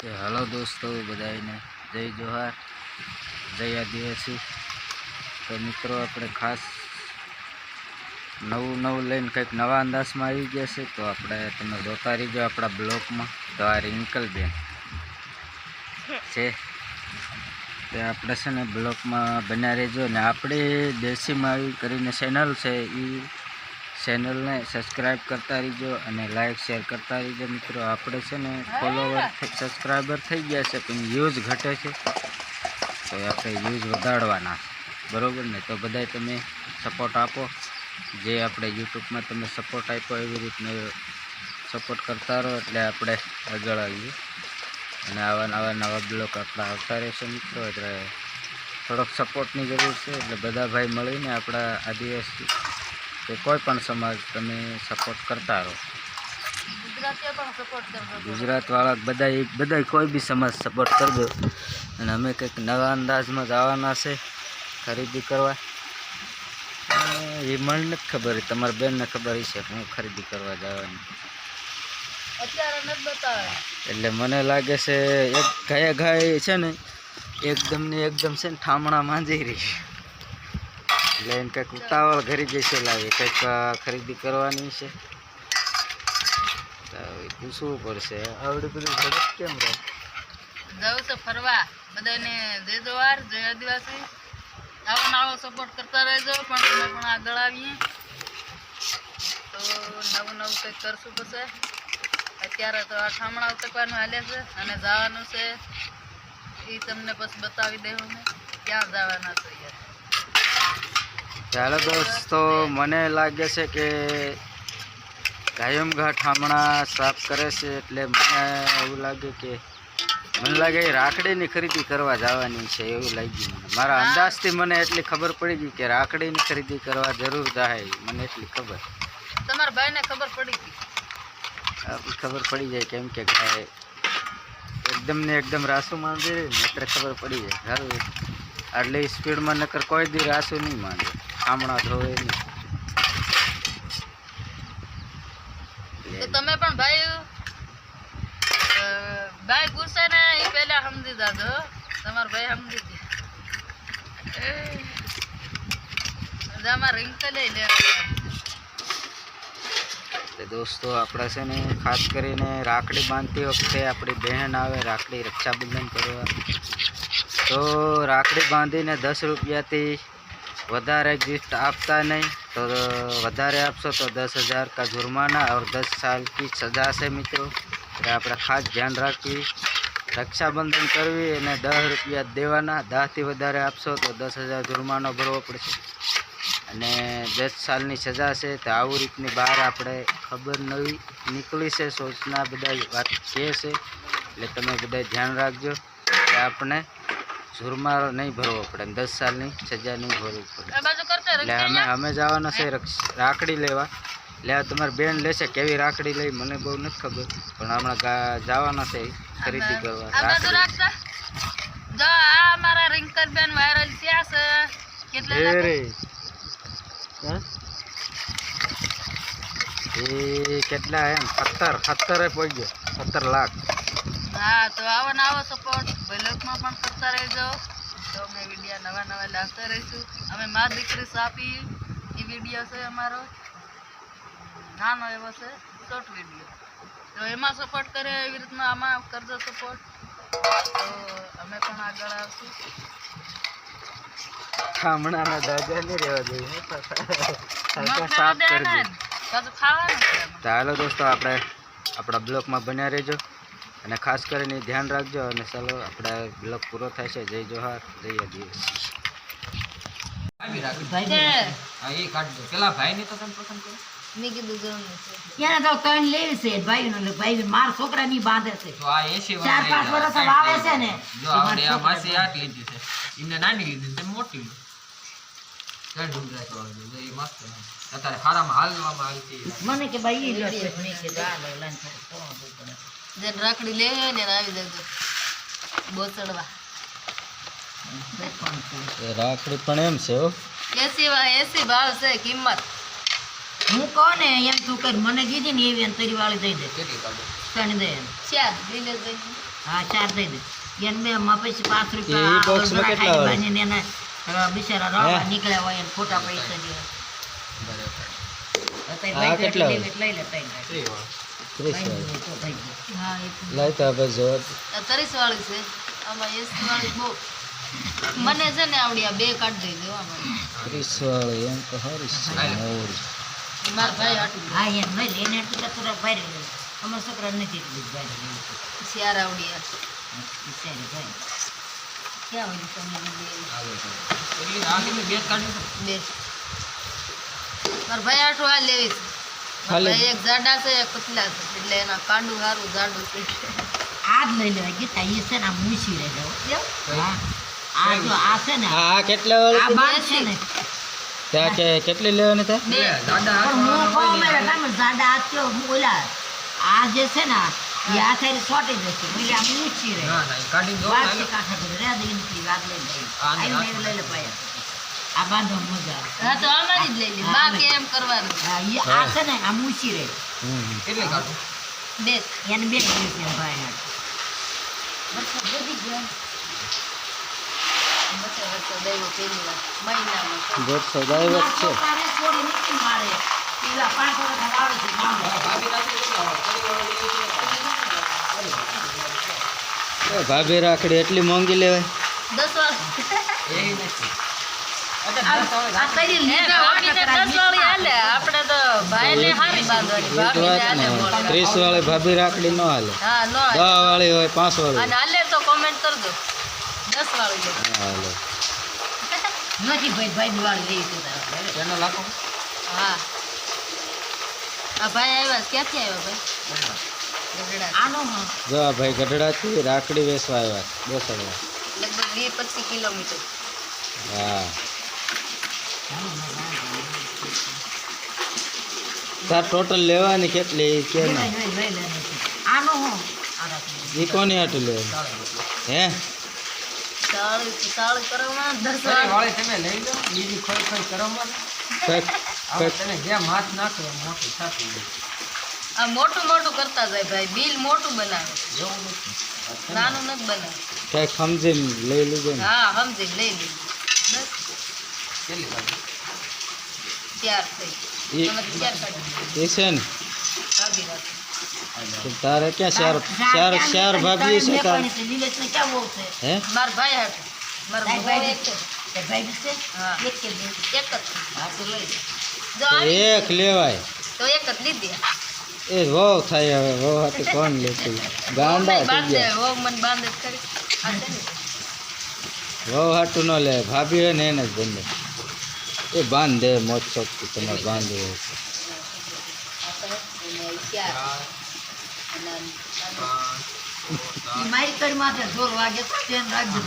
કે હલો દોસ્તો બધાને જય જોહાર. જય આદિવાસી. તો મિત્રો, આપણે ખાસ નવું નવું લઈને કંઈક નવા અંદાજમાં આવી ગયા છે, તો આપણે તમે જોતા રહીજો આપણા બ્લોકમાં તો આ રિંકલબેન છે. તે આપણે છે ને બ્લોકમાં બન્યા રહેજો. ને આપણે દેશી માવી કરીને ચેનલ છે એ ચેનલને સબસ્ક્રાઈબ કરતા રહીજો અને લાઈક શેર કરતા રહીજો. મિત્રો આપણે છે ને ફોલોવર સબસ્ક્રાઈબર થઈ ગયા છે પણ વ્યૂઝ ઘટે છે. તો આપણે વ્યૂઝ વધારવાના. બરાબર ને? તો બધાય તમે સપોર્ટ આપો. જે આપણે યુટ્યુબમાં તમે સપોર્ટ આપ્યો એવી રીતને સપોર્ટ કરતા રહો એટલે આપણે આગળ આવીએ. અને આવા નવા નવા બ્લોક આપણા આવતા રહેશે મિત્રો. એટલે થોડોક સપોર્ટની જરૂર છે. એટલે બધા ભાઈ મળીને આપણા આદિવાસી કે કોઈ પણ સમાજ તમે સપોર્ટ કરતા રહો. ગુજરાતવાળા બધા બધા કોઈ બી સમાજ સપોર્ટ કરજો. અને અમે કંઈક નવા અંદાજમાં જવાના છે ખરીદી કરવા. એ મને નથી ખબર તમારા બેનને ખબર હશે હું ખરીદી કરવા જવાની. એટલે મને લાગે છે એક ગાય ગાય છે ને એકદમ ને એકદમ છે ને ઠામણા માંજી રહી એટલે એને કંઈક ઉતાવળ ઘરી જશે લાવી કંઈક ખરીદી કરવાની છે. પૂછવું પડશે. આવડે બધું ઝડપ કેમ રહે? જવું તો ફરવા. બધાને જય જવાર જય આદિવાસી. આવો ને સપોર્ટ કરતા રહેજો, પણ તમે પણ આગળ આવીએ. તો નવું નવું કંઈક કરશું પછી. અત્યારે તો આ ઠામણા ઉતકવાનું હાલે છે અને જવાનું છે. એ તમને પછી બતાવી દેવું મેં ક્યાં જવાના છે યાર? ચાલો દોસ્તો મને લાગે છે કે કાયમ હમણાં સાફ કરે છે એટલે મને એવું લાગે કે મને લાગે રાખડીની ખરીદી કરવા જવાની છે એવું લાગ્યું મને. મારા અંદાજથી મને એટલી ખબર પડી ગઈ કે રાખડીની ખરીદી કરવા જરૂર જાય મને એટલી ખબર. તમારા ભાઈને ખબર પડી ગઈ? ખબર પડી જાય કેમ કે ગાય એકદમ ને એકદમ રાસુ માંગે ને એટલે ખબર પડી જાય. સારું આટલી સ્પીડમાં નકર કોઈ દી રાસુ નહીં માંગે. આમણા ધોવે તો તમે પણ ભાઈ ભાઈ ગુસ્સે ને એ પહેલા સમજી દાદો તમારો ભાઈ સમજી દીધા અમારે રિંકલ લે એટલે દોસ્તો આપણે છે ને ખાસ કરીને રાખડી બાંધતી વખતે આપણી બહેન આવે રાખડી રક્ષાબંધન કરવા. તો રાખડી બાંધીને દસ રૂપિયાથી વધારે ગિફ્ટ આપતા નહીં તો વધારે આપશો તો દસ હજાર કા જુર્માના और દસ સાલ की સજા છે મિત્રો એટલે આપણે ખાસ ધ્યાન રાખવી રક્ષાબંધન કરવી અને દસ રૂપિયા દેવાના દસથી વધારે આપશો તો દસ હજાર જુર્માનો ભરવો પડશે અને દસ સાલની સજા છે તો આવું રીતની બહાર આપણે ખબર નવી નીકળી છે સૂચના બધા વાત કહે છે એટલે તમે બધા ધ્યાન રાખજો કે આપણે જુર્માનો નહીં ભરવો પડે દસ સાલની સજા નહીં ભરવી પડે. એટલે અમે અમે જવાના છે રાખડી લેવા. એટલે તમારી બેન લેશે કેવી રાખડી લઈ મને બહુ નથી ખબર. પણ હમણાં જવાના છે ખરીદી કરવા. રાખડી. કેટલા એમ? સત્તર સત્તરે પહોંચ્યો. સત્તર લાખ. હા તો આવો ને આવો સપોર્ટ બ્લોગમાં પણ કરતા રહેજો. તો અમે વિડીયા નવા નવા લાવતા રહીશું. અમે મા દીકરી સાપી એ વીડિયો છે અમારો. નાનો એવો છે શોર્ટ વીડિયો. તો એમાં સપોર્ટ કરે એવી રીતના આમાં કરજો સપોર્ટ તો અમે પણ આગળ આવશું. દાદા રહેવા સાફ કરજો હાલો દોસ્તો આપણે આપણા બ્લોકમાં બન્યા રહેજો. અને ખાસ કરીને ધ્યાન રાખજો અને ચાલો આપણે બ્લોક પૂરો થાય છે. જય જોહાર જય આદિવાસી. મેં કીધું ગમે છે. એને તો ત્રણ લેવી છે ભાઈ નો ભાઈ મારા છોકરા ની બાંધે છે. ચાર પાંચ વર્ષ આવે છે ને. જો આવડે આ માસી આટ લીધી છે. એમને નાની લીધી મોટી લો ત્રણ ડુંગરા તો આવડે જો એ મસ્ત છે. અત્યારે હારામાં હાલવામાં આવતી મને કે ભાઈ જેને રાખડી લે ને આવી જજો બોસડવા. રાખડી પણ એમ છે એસી એસી ભાવ છે કિંમત. હું કહું ને એમ તું કર મને કીધી ને એવી એમ તરી વાળી દઈ દે. ત્રણ દે એમ. ચાર હા ચાર દઈ દે. એમ મેં માં પછી પાંચ રૂપિયા? બાંધીને એને બિચારા રવા નીકળ્યા હોય એમ ખોટા પૈસા દે. લઈ લે. ત્રીસ વાળી. હવે જો વાળી છે. આમાં એસી વાળી બહુ. મને છે ને આવડી આ બે કાઢી દઈ દેવા મને ત્રીસ વાળી એમ તો સારી છે મારા ભાઈ હાટું. હા એમ નહીં એને તો થોડા ભાઈ રે અમારા છોકરા નથી એટલું ભાઈ રે શિયાર આવડી આ ભાઈ. ક્યાં હોય તમે બે? એટલી બે કાઢી છે? બે. મારા ભાઈ હાટું આ લેવી ખાલી- એક જાડા છે એક પતલા છે એટલે એના કાંડું સારું જાડું છે. આ જ લઈ લેવાય. ગીતા એ છે ને આ મૂછી જાવ હા. આ જો આ છે ને આ આ આ બાર છે ને. ત્યાં કે કેટલી લેવાની થાય બે. જાડા દાદા હું કહું મેં તમે જાડા હાથ કયો ઓલા આ જે છે ને એ આ સાઈડ સોટી જશે એટલે આ મૂછી રહે. કાઢી દો કાંઠા રે વાત લઈ લઈ લઈ લે પાયા આ બાંધો મજા હા તો અમારી જ લઈ લે. બા કે એમ કરવાનું. હા, ઈ આ છે ને આ મૂછી રહે. હમ. કેટલી બે એને બે દિવસ એમ ભાઈ વરસાદ વધી ગયો વચ્ચે વચ્ચે દેવો પેલી વાર મહિનામાં દોઢસો દાયવત છે. છોકરાને છોડી નથી મારે. પેલા પાંચ વર્ષ આવે છે ભાભી રાખડી એટલી મોંઘી લેવાય. દસ વાર ત્રીસ વાળી ભાભી રાખડી ન હાલે દસ હાલે. વાળી હોય પાંચ વાળી હાલે તો કોમેન્ટ કરજો દસ વાળી હા, હાલે નથી ભાઈ ભાઈ તારે. હા આ ભાઈ આવ્યા. ક્યાંથી આવ્યા ભાઈ ભાઈ ગઢડાથી રાખડી વેસવા આવ્યા બેસડવા લગભગ વીસ પચીસ કિલોમીટર હા તાર ટોટલ લેવાની કેટલી કે. આનો હું. એ કોની હાટું હે? લો નાખો મોટું થતું આ મોટું મોટું કરતા જાય ભાઈ બિલ મોટું બનાવે. નાનું નથી બનાવે. કંઈક સમજીને લઈ લીધું હા સમજી લઈ લીધું. બસ. કેટલી કાઢી ત્યાર થઈ ઈ તમે ત્યાર કાઢી એ છે ને કાઢી રાખો તો તારે ક્યાં ચાર ચાર ચાર ભાભી છે તાર લેવાની છે, નિલેશને ક્યાં બહુ છે? હે મારા ભાઈ હાટુ મારા તારી ભાઈ ભાઈ એક છે. તે ભાઈ બી છે? હા. એક કે બે? એક જ છે. હા, તો લઈ લે. જો આવી એક લેવાય તો એક જ લીધી એ વહુ થાય હવે વહુ હાથી કોણ લેતું ગાંડા થઈ બાંધે ગયા હોગ મને બાંધે જ ખરી આ છે ને વહુ હાટું ન લે ભાભી હોય ને એને જ બંને એ બાંધે મોજ શોખથી તમારે બાંધવું હોય તો. આ તો એને ચાર અને આ- ઈ મારી કડી માથે જોર વાગે ધ્યાન રાખજો.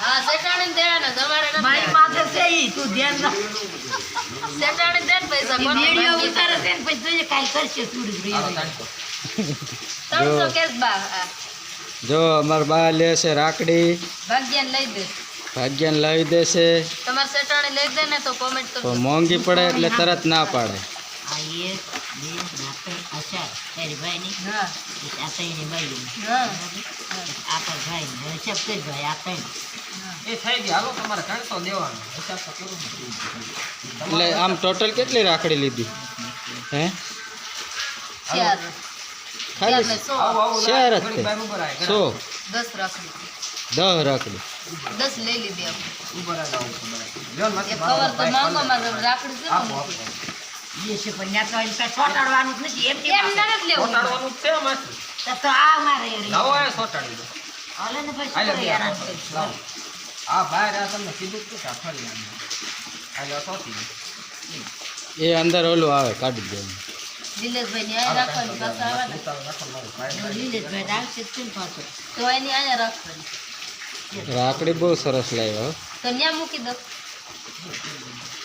હા સેટાણી દે ને તમારે મારી માથે છે ઈ, તું ધ્યાન રાખ. સેટાણી દે પૈસા ઈ કોને ઉતારે છે ને પછી જોઈએ કાંઈ કરશે સુરજ હાલો ભાઈ. તાણકો. ત્રણસો જો. કેસ બા હા. જો અમાર બા લે છે રાખડી ભાગ્યાને લઈ દે ભાગ્યાને લાવી દેશે. તમારે સેટાણી લઈ દે ને તો કોમેન્ટ તો મોંઘી પડે એટલે તરત ના પાડે. એટલે આમ ટોટલ કેટલી રાખડી લીધી? હે? ખાલી શેર જ સો. દસ રાખડી. દસ રાખડી. દસ લઈ લીધી આપણે કવર તો માંગો મારે રાખડી છે એ છે પણ ન્યા તો અહીં કાંઈ ચોંટાડવાનું જ નથી. એમ એમ નથી લેવું. સોટાડવાનું છે આમાંથી. તો તો આ મારે લાવો એ સોટાડી દો. હાલે ને ભાઈ. આ આ તમને કીધું કે હાલે સોટી એ અંદર ઓલું આવે કાઢી દેવાનું દિલેશભાઈ ની અહીંયા રાખવાની પાછા આવે ને ઉતારો રાખો મારું ભાઈ. તો લીલેશભાઈ તો જ પાછો. તો એની અહીંયા રાખવાની. રાખડી બહુ સરસ લાવ્યા હો. તો ન્યા મૂકી દો કે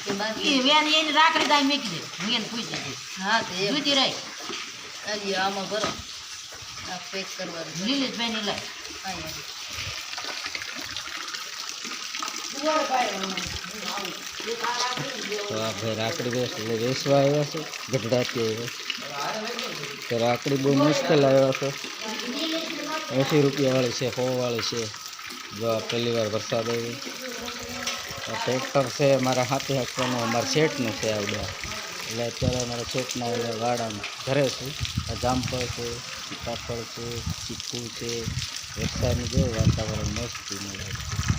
ઈ બાકી વેન એની રાખડી તાઈ મૂકી દે. હું એને પૂછી દઈશ. હા તો એમ જુદી રહી. હજી આમાં ભરો આ પેક કરવાનું લીલેશભાઈની લાઈ. અહીંયા તો આ ભાઈ રાખડી વેચ એટલે વેચવા આવ્યા છે ગઢડાથી આવ્યા છે તો રાખડી બહુ મુશ્કેલ આવ્યા છે એંસી રૂપિયાવાળી છે વાળી છે જો પહેલી વાર વરસાદ આવ્યો. ટ્રેક્ટર છે, મારા હાથે હાંકવાનું અમારા શેઠનું છે આવડે એટલે અત્યારે અમારા શેઠના એટલે વાડામાં ઘરે છું. જામફળ છે, સીતાફળ છે, ચીકુ છે, વરસાદનું જો વાતાવરણ મસ્ત મળે